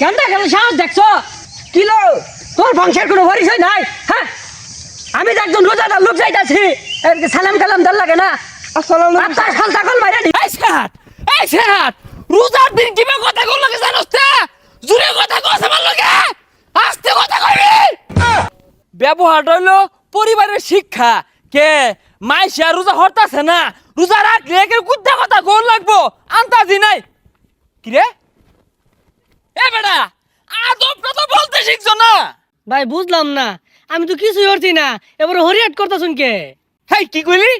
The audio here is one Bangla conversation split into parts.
কেন কেন সাহস দেখছ? কিলো তোর বংশের কোনো পরিচয় নাই হ্যাঁ? আমি তো একজন রোজাদার লোক যাইতাছি সালাম কালাম দল লাগে না। রোজার দিন কীভাবে কথা কল লাগে জানোস তে? জুরে কথা কস আমার লগে? আস্তে কথা কইবি। ব্যবহার হইল পরিবারের শিক্ষা। কে? মাইশা রোজা হরতাছে না? রোজা রাখলে একে কুদ্দা কথা কোন লাগবো? আন্তাজি নাই। কি রে? বেটা আদবটা তো বলতে শিখছো না? ভাই বুঝলাম না। আমি তো কিছুই করছি না। এবার হরিয়াট করতেছুন কে? হেই কি কইলি?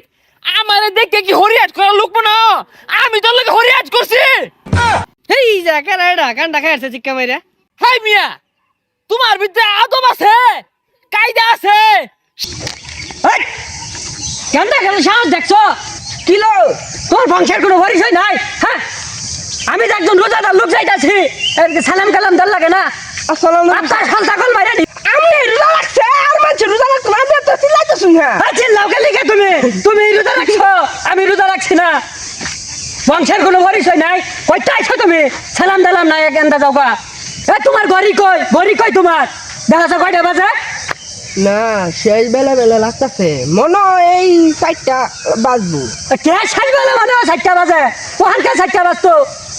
আমারে দেখে কি হরিয়াজ করা লোক না আমি তোর লগে হরিয়াজ করছি। হেই যা কেরা এটা? কান্ডা খাইছে চিক্কা মাইরা। হাই মিয়া তোমার ভিতরে আদব আছে কায়দা আছে। কেন কেন সাহস দেখছ? কিলো তোর বংশের কোনো পরিচয় নাই? হ্যাঁ? আমি তো একজন রোজাদার লোক যাইতাছি সালাম কালাম দল লাগে না? আসসালামু আপনার খালতা কল মাইরা দি আমি রোজা রাখছে আর মানুষ রোজা রাখছে আমি তো চিল্লাইতেছুন হ্যাঁ আচ্ছা লাউকে লিখে তুমি? তুমি রোজা রাখছো? আমি রোজা রাখছি না। বংশের কোনো পরিচয় নাই। কইটা আইছো তুমি? সালাম দালাম নাই একেন্দা যাওগা এ তোমার ঘড়ি কই? ঘড়ি কই তোমার? দেখা যাচ্ছে কয়টা বাজে। না শেষ বেলা বেলা লাগতেছে। মনে এই চারটা বাজবো। কে সাইবেলা মানে চারটা বাজে? ওখানকার চারটা বাজতো।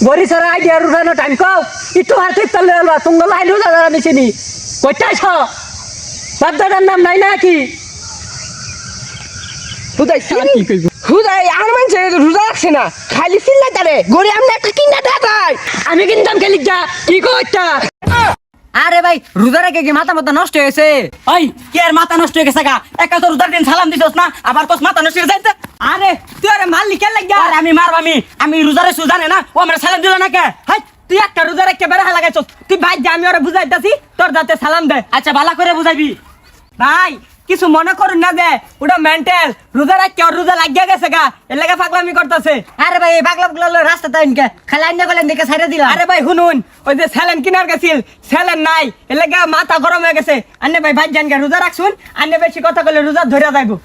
ঘড়ি ছাড়া আইডিয়া রুটানো টাইম কও? একটু হার ঠিক হলো তুমি লাইন রোজা দাঁড়া মিছিনি কইটা আইছো বাদ্দাদার নাম নাই না কি হুদাই হুদাই আর মানুষ রোজা রাখছে না। খালি চিল্লাই তারে। গড়ি আমি একটা কিনা দেখাই আমি কিনতাম খেলিক যা কি কইটা আরে ভাই রোজা রেখে কি মাথা মাথা নষ্ট হয়েছে? ওই কি আর মাথা নষ্ট হয়ে গেছে গা? একা তো রোজার দিন সালাম দিছস না? আবার তোর মাথা নষ্ট হয়ে যাইতে? আরে তুই আরে লাগ? আরে আমি মারব আমি। আমি রোজারে সুজানে না ও আমার সালাম দিল না কে? হাই তুই একটা রোজা রেখে বেড়া লাগাইছস তুই ভাই যে আমি ওরে বুঝাইতাছি তোর যাতে সালাম দে আচ্ছা ভালো করে বুঝাইবি। ভাই কিছু মনে করুন না যে ওটা মেন্টাল। রোজা রাখকে ওর রোজা লাগিয়া গেছে গা এর লাগে পাগলামি করতেছে। আরে ভাই এই পাগলা পাগলা রাস্তা তাই ইনকে খালি আইনা গেলেন দেখে ছাইড়ে দিলাম। আরে ভাই শুনুন ওই যে স্যালেন কিনার গেছিল স্যালেন নাই এর লাগে মাথা গরম হয়ে গেছে। আন্নে ভাই ভাই জান রোজা রাখছুন আন্নে বেশি কথা কইলে রোজা ধরে যাইবো।